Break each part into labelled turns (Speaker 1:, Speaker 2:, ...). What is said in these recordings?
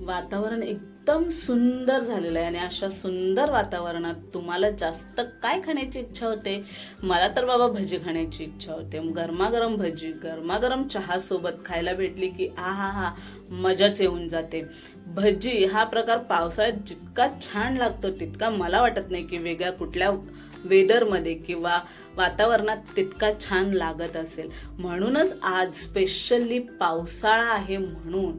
Speaker 1: वातावरण एकदम सुंदर झालेलं आहे आणि अशा सुंदर वातावरणात तुम्हाला जास्त काय खाण्याची इच्छा होते? मला तर बाबा भजी खाण्याची इच्छा होते. गरमागरम भजी गरमागरम चहासोबत खायला भेटली की आ हा हा मजाच येऊन जाते. भजी हा प्रकार पावसाळ्यात जितका छान लागतो तितका मला वाटत नाही की वेगळ्या कुठल्या वेदरमध्ये किंवा वातावरणात तितका छान लागत असेल. म्हणूनच आज स्पेशली पावसाळा आहे म्हणून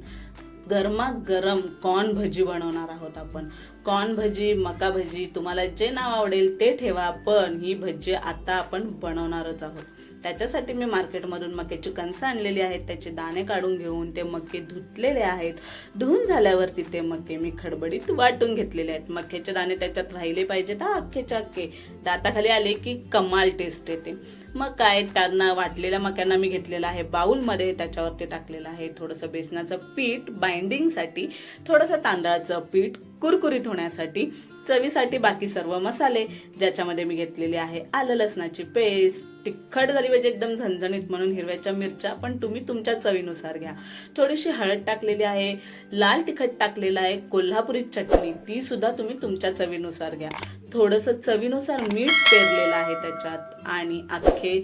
Speaker 1: गरमागरम कॉर्न भजी बनवणार आहोत आपण. कॉर्न भजी मका भजी तुम्हाला जे नाव आवडेल ते ठेवा पण ही भजी आता आपण बनवणारच आहोत. त्याच्यासाठी मी मार्केटमधून मक्याची कणसं आणलेली आहेत त्याचे दाणे काढून घेऊन ते मक्के धुतलेले आहेत. धुवून झाल्यावरती ते मक्के मी खडबडीत वाटून घेतलेले आहेत. मक्याचे दाणे त्याच्यात राहिले पाहिजेत. हा अख्खेच्या अख्खे. दाताखाली आले की कमाल टेस्ट येते. मग काय त्यांना वाटलेल्या मक्यांना मी घेतलेलं आहे बाऊलमध्ये त्याच्यावरती टाकलेलं आहे थोडंसं बेसनाचं पीठ बाइंडिंगसाठी थोडंसं तांदळाचं पीठ कुरकुरीत होण्यासाठी चवीसाठी बाकी सर्व मसाले ज्याच्यामध्ये मी घेतलेले आहे आलं लसणाची पेस्ट तिखट झाली पाहिजे म्हणजे एकदम झणझणीत म्हणून हिरव्याच्या मिरच्या पण तुम्ही तुमच्या चवीनुसार घ्या. थोडीशी हळद टाकलेली आहे लाल तिखट टाकलेलं आहे कोल्हापुरी चटणी ती सुद्धा तुम्ही तुमच्या चवीनुसार घ्या. थोडंसं चवीनुसार मीठ पेरलेलं आहे त्याच्यात आणि अख्खे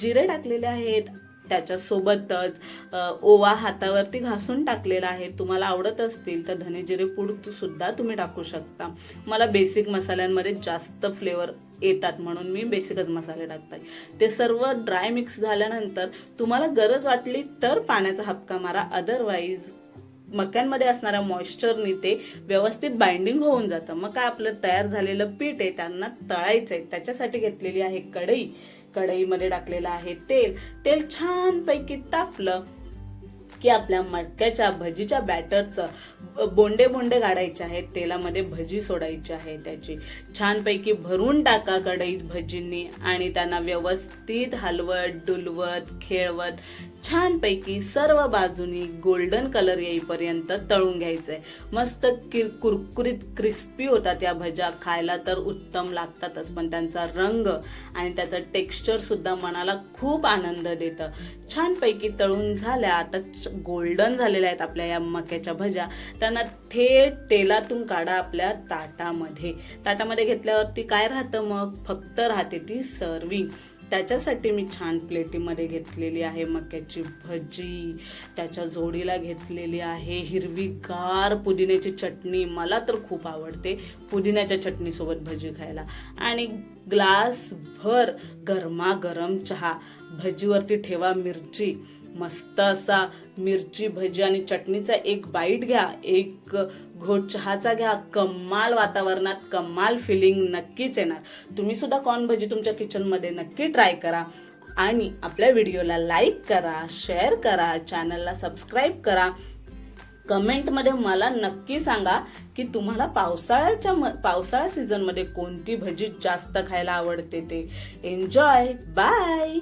Speaker 1: जिरे टाकलेले आहेत त्याच्यासोबतच ओवा हातावरती घासून टाकलेला आहे. तुम्हाला आवडत असतील तर धने जिरे पूड सुद्धा तुम्ही टाकू शकता. मला बेसिक मसाल्यांमध्ये जास्त फ्लेवर येतात म्हणून मी बेसिकच मसाले टाकते ते सर्व ड्राय मिक्स झाल्यानंतर तुम्हाला गरज वाटली तर पाण्याचा हपका मारा. अदरवाईज मक्यांमध्ये असणाऱ्या मॉइश्चरनी ते व्यवस्थित बाइंडिंग होऊन जातं. मग काय आपलं तयार झालेलं पीठ आहे त्यांना तळायचं आहे त्याच्यासाठी घेतलेली आहे कढई. कढईमध्ये टाकलेलं आहे तेल. तेल छानपैकी तापलं की आपल्या मटक्याच्या भजीच्या बॅटरचं बोंडे बोंडे काढायचे आहेत. तेलामध्ये भजी सोडायची आहे त्याची. छानपैकी भरून टाका कढईत भजींनी आणि त्यांना व्यवस्थित हलवत डुलवत खेळवत. छानपैकी सर्व बाजूनी गोल्डन कलर येईपर्यंत तळून घ्यायचं आहे मस्त किर कुरकुरीत क्रिस्पी होतात या भज्या. खायला तर उत्तम लागतातच पण त्यांचा रंग आणि त्याचं टेक्स्चरसुद्धा मनाला खूप आनंद देतं. छानपैकी तळून झाल्या आता गोल्डन झालेल्या आहेत आपल्या या मक्याच्या भज्या. त्यांना थेट तेलातून काढा आपल्या ताटामध्ये. ताटामध्ये घेतल्यावरती काय राहतं मग? फक्त राहते ती सर्विंग त्याच्यासाठी मी छान प्लेटीमध्ये घेतलेली आहे मक्याची भजी त्याच्या जोडीला घेतलेली आहे हिरवीगार पुदिन्याची चटणी. मला तर खूप आवडते पुदिन्याच्या चटणीसोबत भजी खायला. आणि ग्लास भर गरमागरम चहा. भजीवरती ठेवा मिरची. मस्त असा मिरची भजी आणि चटणीचा एक बाईट घ्या. एक घोट चहाचा घ्या. कमाल वातावरणात कमाल फिलिंग नक्कीच येणार. तुम्ही सुद्धा कॉर्न भजी तुमच्या किचनमध्ये नक्की ट्राय करा. आणि आपल्या व्हिडिओला लाईक करा शेअर करा चॅनलला सबस्क्राईब करा. कमेंटमध्ये मला नक्की सांगा की तुम्हाला पावसाळ्याच्या म पावसाळा सीझनमध्ये कोणती भजी जास्त खायला आवडते ते. Enjoy bye